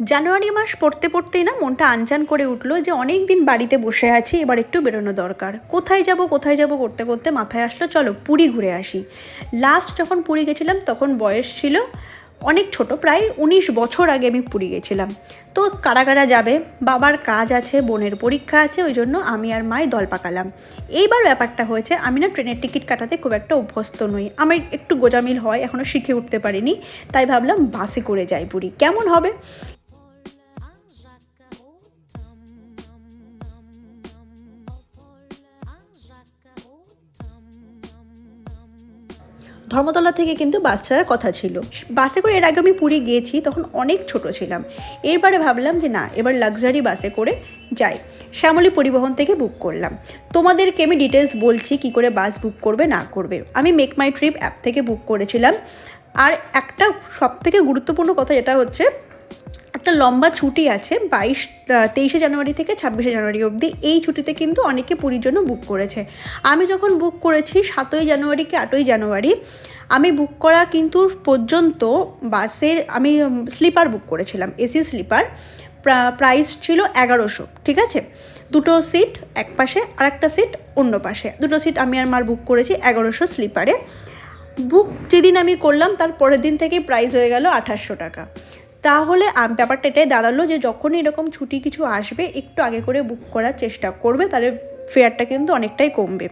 জানুয়ারি মাস পড়তে পড়তেই না মনটা আনচান করে উঠল যে অনেক দিন বাড়িতে বসে আছি, এবার একটু বেরোনো দরকার। কোথায় যাব কোথায় যাব করতে করতে মাথায় আসলো, চলো পুরী ঘুরে আসি। লাস্ট যখন পুরী গেছিলাম তখন বয়স ছিল অনেক ছোট, প্রায় উনিশ বছর আগে আমি পুরী গেছিলাম। তো কারা কারা যাবে, বাবার কাজ আছে, বোনের পরীক্ষা আছে, ওই জন্য আমি আর মায় দল পাকালাম। এইবার ব্যাপারটা হয়েছে, আমি না ট্রেনের টিকিট কাটাতে খুব একটা অভ্যস্ত নই। আমার একটু গোজামিল হয় এখনও শিখে উঠতে পারিনি, তাই ভাবলাম বাসে করে যাই পুরী। কেমন হবে? ধর্মতলা থেকে কিন্তু বাস ছাড়ার কথা ছিল। বাসে করে এর আগে আমি পুরী গিয়েছি, তখন অনেক ছোট ছিলাম। এরবারে ভাবলাম যে না, এবার লাক্সারি বাসে করে যাই। শ্যামলী পরিবহন থেকে বুক করলাম। তোমাদেরকে আমি ডিটেলস বলছি কি করে বাস বুক করবে, না করবে। আমি মেক মাই ট্রিপ অ্যাপ থেকে বুক করেছিলাম। আর একটা সব থেকে গুরুত্বপূর্ণ কথা যেটা হচ্ছে একটা লম্বা ছুটি আছে, বাইশ তেইশে জানুয়ারি থেকে ছাব্বিশে জানুয়ারি অবধি। এই ছুটিতে কিন্তু অনেকে পুরীর জন্য বুক করেছে। আমি যখন বুক করেছি সাতই জানুয়ারি কি আটই জানুয়ারি, আমি বুক করা কিন্তু পর্যন্ত বাসের, আমি স্লিপার বুক করেছিলাম এসি স্লিপার প্রাইস ছিল এগারোশো, ঠিক আছে? দুটো সিট এক পাশে আর একটা সিট অন্য পাশে। দুটো সিট আমি আর মার বুক করেছি এগারোশো স্লিপারে বুক যেদিন আমি করলাম, তার পরের দিন থেকেই প্রাইস হয়ে গেল আঠাশশো টাকা। তাহলে ব্যাপারটা এটাই দাঁড়াল যে যখনই এরকম ছুটি কিছু আসবে, একটু আগে করে বুক করার চেষ্টা করবে, তাহলে ফেয়ারটা কিন্তু অনেকটাই কমবে।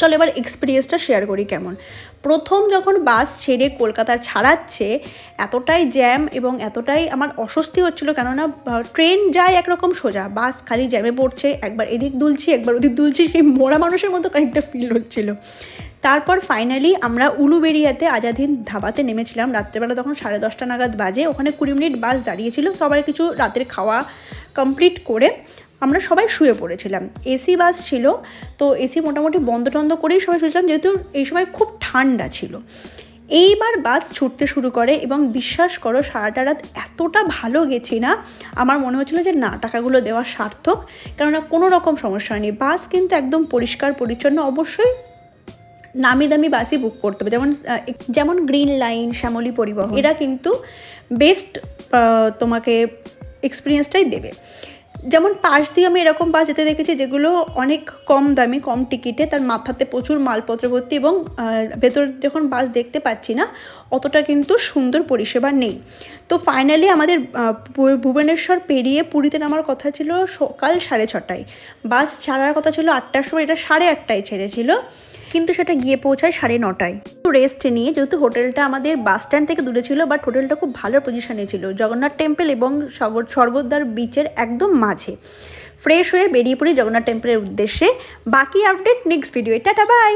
চলো এবার এক্সপিরিয়েন্সটা শেয়ার করি কেমন। প্রথম যখন বাস ছেড়ে কলকাতা ছাড়াচ্ছে, এতটাই জ্যাম এবং এতটাই আমার অস্বস্তি হচ্ছিল, কেননা ট্রেন যায় একরকম সোজা বাস খালি জ্যামে পড়ছে, একবার এদিক দুলছি, একবার ওদিক দুলছি, সেই মোড়া মানুষের মতো খানিকটা ফিল হচ্ছিল। তারপর ফাইনালি আমরা উলুবেরিয়াতে আজাদিন ধাবাতে নেমেছিলাম। রাত্রেবেলা তখন সাড়ে দশটা নাগাদ বাজে। ওখানে কুড়ি মিনিট বাস দাঁড়িয়েছিল। সবার কিছু রাতের খাওয়া কমপ্লিট করে আমরা সবাই শুয়ে পড়েছিলাম। এসি বাস ছিল। তো এসি মোটামুটি বন্ধ টন্ধ করেই সবাই শুয়েছিলাম। যেহেতু এই সময় খুব ঠান্ডা ছিল। এইবার বাস ছুটতে শুরু করে এবং বিশ্বাস করো, সারাটা রাত এতটা ভালো গেছি না, আমার মনে হচ্ছিল যে না, টাকাগুলো দেওয়া সার্থক। কেননা কোনো রকম সমস্যা হয়নি। বাস কিন্তু একদম পরিষ্কার, পরিচ্ছন্ন। অবশ্যই নামি দামি বাসই বুক করতে হবে। যেমন যেমন গ্রিন লাইন শ্যামলী পরিবহন, এরা কিন্তু বেস্ট তোমাকে এক্সপিরিয়েন্সটাই দেবে। যেমন পাশ দিয়ে আমি এরকম বাস যেতে দেখেছি, যেগুলো অনেক কম দামি, কম টিকিটে তার মাথাতে প্রচুর মালপত্র ভর্তি এবং ভেতর যখন বাস দেখতে পাচ্ছি না, অতটা কিন্তু সুন্দর পরিষেবা নেই। তো ফাইনালি আমাদের ভুবনেশ্বর পেরিয়ে পুরীতে নামার কথা ছিল সকাল সাড়ে ছটায়। বাস ছাড়ার কথা ছিল আটটার সময়, এটা সাড়ে আটটায় ছেড়েছিল। কিন্তু সেটা গিয়ে পৌঁছায় সাড়ে নটায়। একটু রেস্ট নিয়ে, যেহেতু হোটেলটা আমাদের বাস স্ট্যান্ড থেকে দূরে ছিল বাট হোটেলটা খুব ভালো পজিশনে ছিল। জগন্নাথ টেম্পল এবং স্বর্গদ্বার বিচের একদম মাঝে। ফ্রেশ হয়ে বেরিয়ে পড়ি জগন্নাথ টেম্পলের উদ্দেশ্যে। বাকি update next video tata bye